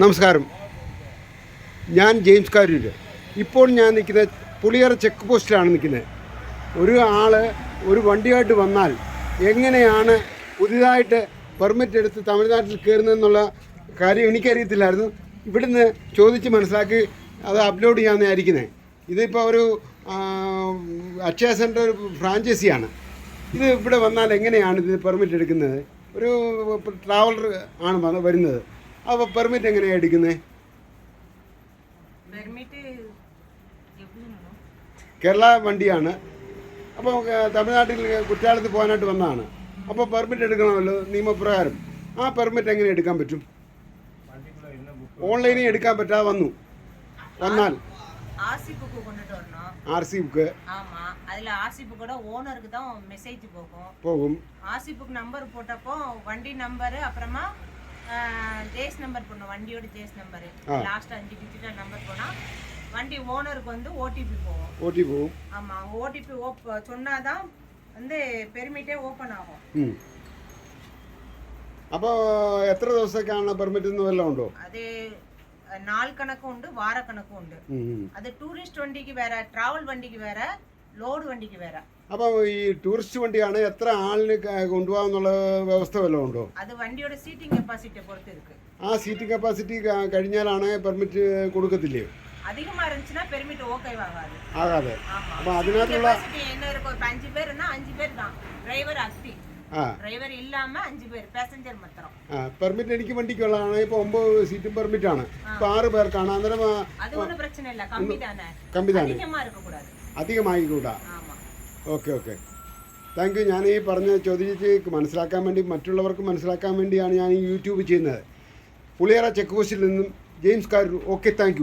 നമസ്കാരം. ഞാൻ ജെയിംസ് കാരൂര്. ഇപ്പോൾ ഞാൻ നിൽക്കുന്ന പുളിയറ ചെക്ക് പോസ്റ്റിലാണ് നിൽക്കുന്നത്. ഒരു ആൾ ഒരു വണ്ടിയായിട്ട് വന്നാൽ എങ്ങനെയാണ് പുതിയതായിട്ട് പെർമിറ്റ് എടുത്ത് തമിഴ്നാട്ടിൽ കയറുന്നതെന്നുള്ള കാര്യം എനിക്കറിയത്തില്ലായിരുന്നു. ഇവിടുന്ന് ചോദിച്ച് മനസ്സിലാക്കി അത് അപ്ലോഡ് ചെയ്യാമെന്ന് ആയിരിക്കുന്നത് ഇതിപ്പോൾ ഒരു അക്ഷയ സെന്റർ ഒരു ഫ്രാഞ്ചൈസിയാണ്. ഇത് ഇവിടെ വന്നാൽ എങ്ങനെയാണ് ഇത് പെർമിറ്റ് എടുക്കുന്നത്? ഒരു ട്രാവലർ ആണ് വരുന്നത്. അപ്പോൾ പെർമിറ്റ് എങ്ങനെയാണ് എടുക്കുന്നത് പെർമിറ്റ് எப்படி வேணும் കേരള വണ്ടിയാണ് അപ്പോൾ തമിഴ്നാട്ടിൽ കുറ്റാലത്ത് പോകാനായിട്ട് വന്നതാണ് അപ്പോൾ പെർമിറ്റ് എടുക്കണമല്ലോ നിയമപ്രകാരം ആ പെർമിറ്റ് എങ്ങനെ എടുക്കാൻ പറ്റും ഓൺലൈനിൽ എടുക്കാൻ പറ്റാതെ വന്നു വന്നാൽ ஆர்சி புக்கு கொண்டுட்டு வரணும் ആർ സി ബുക്ക് ஆமா அதுல ஆர்சி புக்கோட ஓனருக்கு தான் மெசேஜ் போகும் പോകും ஆர்சி புக் நம்பர் போட்டப்போ வண்டி நம்பர் அப்புறமா ஜேஸ் நம்பர் போடணும் வண்டியோட ஜேஸ் நம்பர் லாஸ்ட் அஞ்சு டிஜிட்டல் நம்பர் போனா வண்டி ஓனருக்கு வந்து ஓடிபி போகும் ഒ ടി പോവും ஆமா ஓடிபி ஓப் சொன்னாதான் வந்து பெர்மிட்டே ஓப்பன் ஆகும் ഉം. അപ്പോൾ എത്ര ദിവസത്തേക്കാണ് പെർമിറ്റ് എന്ന് വല്ലതും ഉണ്ടോ அது அஹ், நாள் கணக்கும் உண்டு வார கணக்கும் உண்டு ഉം, ഉം. அது டூரிஸ்ட் வண்டிக்கு வேற ലോഡ് വണ്ടിക്ക് വരാം. അപ്പോൾ ഈ ടൂറിസ്റ്റ് വണ്ടിയാണ് എത്ര ആളിന് കൊണ്ടുപോകാന്നുള്ള വ്യവസ്ഥ വല്ലതും ഉണ്ടോ? അത് വണ്ടിയുടെ സീറ്റിംഗ് കപ്പാസിറ്റി പുറത്തെടുക്കും ആ സീറ്റിംഗ് കപ്പാസിറ്റി കഴിഞ്ഞാലാണ് പെർമിറ്റ് കൊടുക്കത്തില്ലേ? அதிகமா இருந்துச்சுன்னா பெர்மிட் தான் പാസഞ്ചർ മാത്രം. പെർമിറ്റ് എനിക്ക് വണ്ടിക്കുള്ളതാണ്. ഇപ്പൊ ഒമ്പത് സീറ്റും പെർമിറ്റ് ആണ്. ഇപ്പൊ ആറ് പേർക്കാണ്. അന്നേരം അത് പ്രശ്നമില്ല. കമ്പി തന്നെ കമ്പി അധികമായി കൂടാ ഓക്കെ ഓക്കെ. Thank you. ഞാൻ ഈ പറഞ്ഞ ചോദ്യത്തിൽ മനസ്സിലാക്കാൻ വേണ്ടി മറ്റുള്ളവർക്ക് മനസ്സിലാക്കാൻ വേണ്ടിയാണ് ഞാൻ ഈ യൂട്യൂബ് ചെയ്യുന്നത്. പുളിയറ ചെക്ക് പോസ്റ്റിൽ നിന്നും ജെയിംസ് കാരൂർ. Okay thank